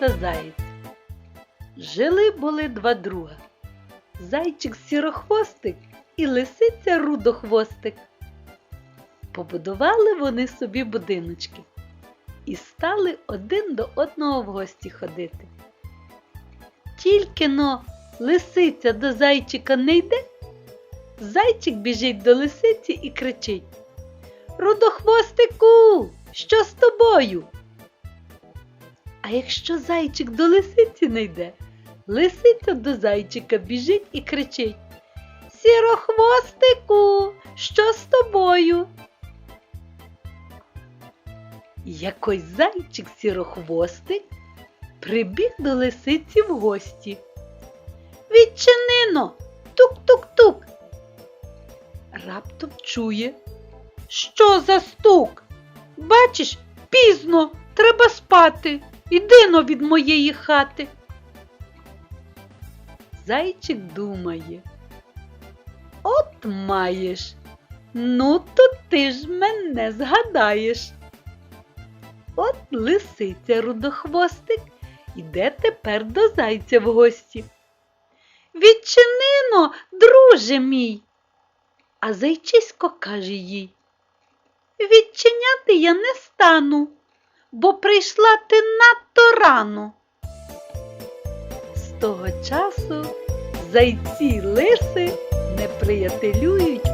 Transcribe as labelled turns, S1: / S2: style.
S1: та заєць. Жили були два друга. Зайчик сірохвостик і лисиця рудохвостик. Побудували вони собі будиночки і стали один до одного в гості ходити. Тільки но лисиця до зайчика не йде, зайчик біжить до лисиці і кричить Рудохвостику, що з тобою? А якщо зайчик до лисиці не йде, лисиця до зайчика біжить і кричить Сірохвостику, що з тобою? Якось зайчик сірохвостик прибіг до лисиці в гості. Відчинино, тук-тук-тук. Раптом чує. Що за стук? Бачиш, пізно, треба спати. Іди но від моєї хати. Зайчик думає. От маєш. Ну, то ти ж мене згадаєш. От лисиця рудохвостик іде тепер до зайця в гості. Відчинино, друже мій. А зайчисько каже їй. Відчиняти я не стану, бо прийшла ти надто рано. З того часу зайці лиси не приятелюють